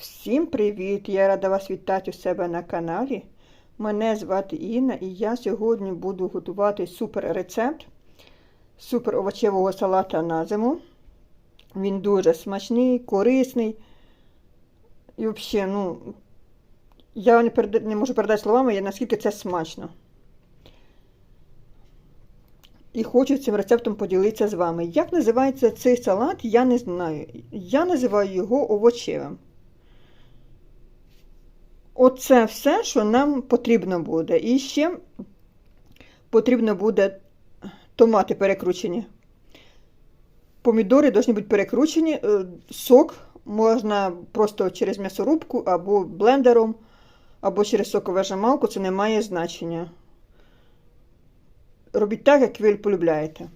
Всім привіт! Я рада вас вітати у себе на каналі. Мене звати Інна і я сьогодні буду готувати супер рецепт супер овочевого салата на зиму. Він дуже смачний, корисний. І взагалі, ну, я не, перед... не можу передати словами, наскільки це смачно. І хочу цим рецептом поділитися з вами. Як називається цей салат, я не знаю. Я називаю його овочевим. Оце все, що нам потрібно буде. І ще потрібно буде томати перекручені. Помідори повинні бути перекручені. Е, Сок можна просто через м'ясорубку або блендером, або через соковижималку, це не має значення. Робіть так, як ви полюбляєте.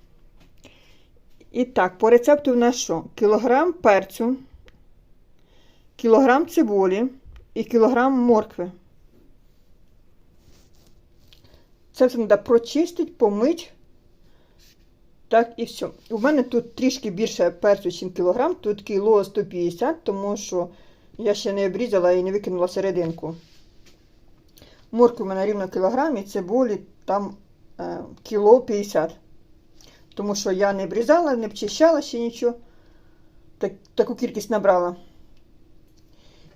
І так, по рецепту в нас що? Кілограм перцю, кілограм цибулі і кілограм моркви. Це все треба прочистити, помити. Так, і все. У мене тут трішки більше перцю, ніж кілограм, тут кіло 150, тому що я ще не обрізала і не викинула серединку. Моркви у мене рівно кілограм і цибулі там е, кіло 50. Тому що я не обрізала, не обчищала ще нічого. Так, таку кількість набрала.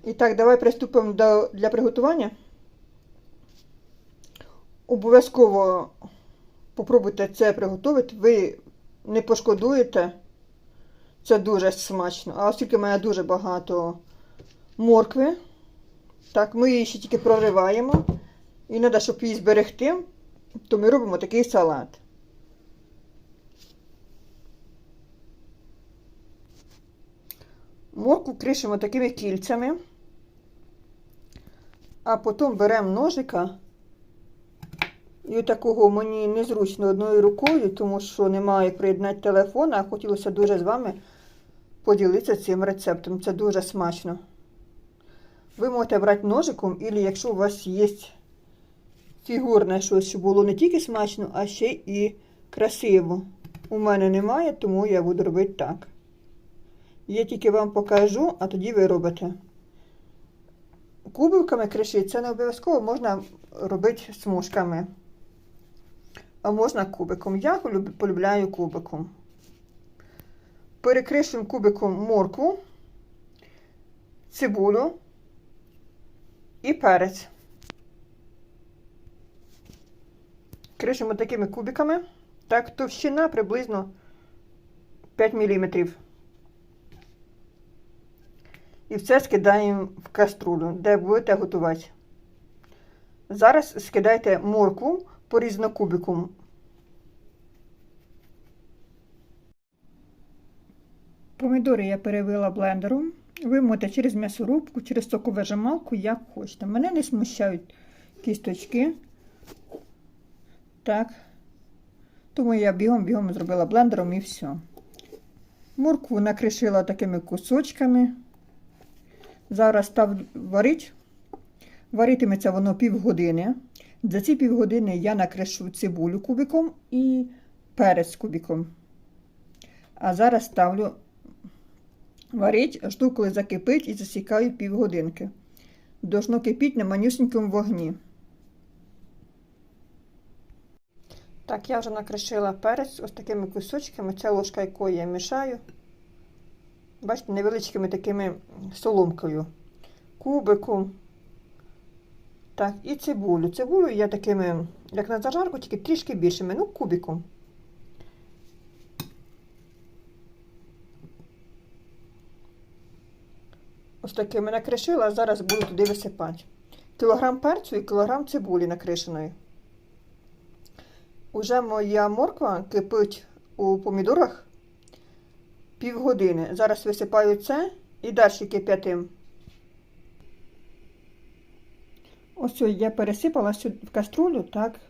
І так, давай приступимо до, для приготування. Обов'язково попробуйте це приготувати. Ви не пошкодуєте. Це дуже смачно. А оскільки в мене дуже багато моркви, так, ми її ще тільки прориваємо. І треба, щоб її зберегти, то ми робимо такий салат. Морку кришимо такими кільцями, а потім беремо ножика. І такого мені незручно одною рукою, тому що немає приєднати телефон, а хотілося дуже з вами поділитися цим рецептом. Це дуже смачно. Ви можете брати ножиком, або якщо у вас є фігурне щось, щоб було не тільки смачно, а ще і красиво. У мене немає, тому я буду робити так. Я тільки вам покажу, а тоді ви робите. Кубиками кришити це не обов'язково можна робити смужками. А можна кубиком. Я полюбляю кубиком. Перекришуємо кубиком моркву, цибулю і перець. Кришимо такими кубиками. Так, товщина приблизно 5 мм. І все скидаємо в каструлю, де будете готувати. Зараз скидайте морку порізно кубиком. Помідори я перевела блендером. Ви можете через м'ясорубку, через соковижималку, як хочете. Мене не смущають кісточки. Так. Тому я бігом-бігом зробила блендером і все. Моркву накришила такими кусочками. Зараз став варить. Варитиметься воно півгодини. За ці півгодини я накришу цибулю кубиком і перець кубиком. А зараз ставлю варить, жду, коли закипить і засікаю півгодинки. Должно кипіть на манюсенькому вогні. Так, я вже накришила перець ось такими кусочками. Ця ложка, якою я мішаю. Бачите, невеличкими такими соломкою. Кубиком. Так, і цибулю. Цибулю я такими, як на зажарку, тільки трішки більшими, ну, кубиком. Ось такими накришила, а зараз буду туди висипати. Кілограм перцю і кілограм цибулі накришеної. Уже моя морква кипить у помідорах півгодини. Зараз висипаю це і далі кип'ятим. Ось я пересипала сюди в каструлю, так.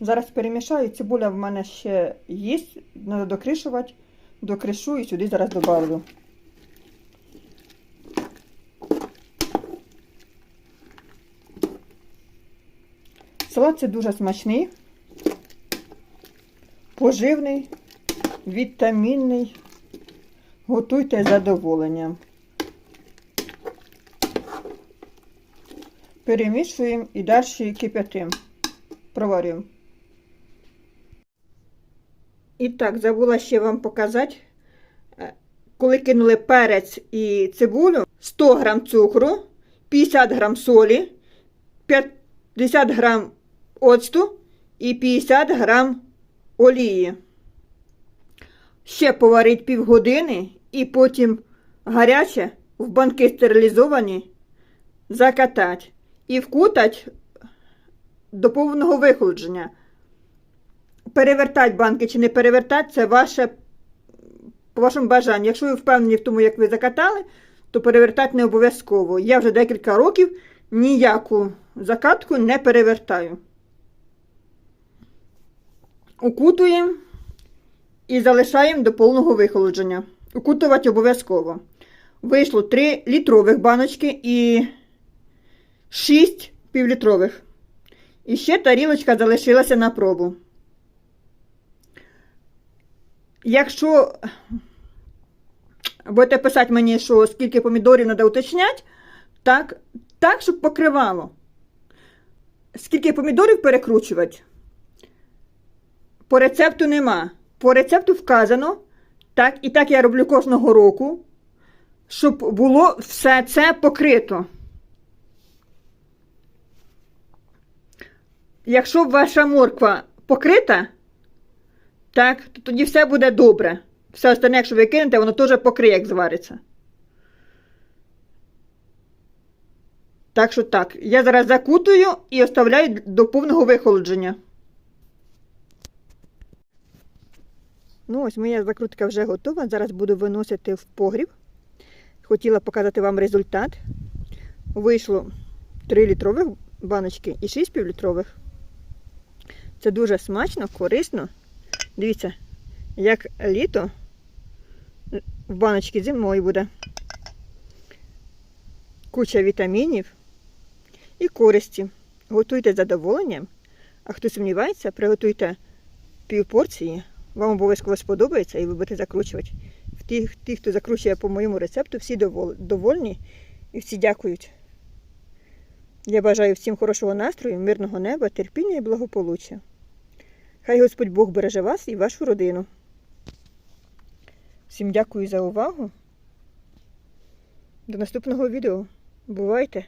Зараз перемішаю, цибуля в мене ще є, треба докришувати, докришу і сюди зараз додавлю. Салат це дуже смачний, поживний, вітамінний. Готуйте з задоволенням. Перемішуємо і далі кип'ятимо. Проварюємо. І так, забула ще вам показати. Е, Коли кинули перець і цибулю, 100 грам цукру, 50 грам солі, 50 грам оцту і 50 грам олії. Ще поварить півгодини і потім гаряче в банки стерилізовані закатать і вкутать до повного вихолодження. Перевертать банки чи не перевертать, це ваше по вашому бажанню. Якщо ви впевнені в тому, як ви закатали, то перевертати не обов'язково. Я вже декілька років ніяку закатку не перевертаю. Укутуємо і залишаємо до повного вихолодження. Укутувати обов'язково. Вийшло 3 літрових баночки і 6 півлітрових. І ще тарілочка залишилася на пробу. Якщо будете писати мені, що скільки помідорів треба уточняти, так, так, щоб покривало. Скільки помідорів перекручувати? По рецепту нема. По рецепту вказано, так, і так я роблю кожного року, щоб було все це покрито. Якщо ваша морква покрита, так, то тоді все буде добре. Все остальне, якщо ви кинете, воно теж покриє, як звариться. Так що так, я зараз закутую і оставляю до повного вихолодження. Ну, ось моя закрутка вже готова. Зараз буду виносити в погріб. Хотіла показати вам результат. Вийшло 3 літрових баночки і 6 півлітрових. Це дуже смачно, корисно. Дивіться, як літо в баночці зимою буде. Куча вітамінів і користі. Готуйте з задоволенням. А хто сумнівається, приготуйте пів порції. Вам обов'язково сподобається і ви будете закручувати. Тих, ті, хто закручує по моєму рецепту, всі довольні і всі дякують. Я бажаю всім хорошого настрою, мирного неба, терпіння і благополуччя. Хай Господь Бог береже вас і вашу родину. Всім дякую за увагу. До наступного відео. Бувайте!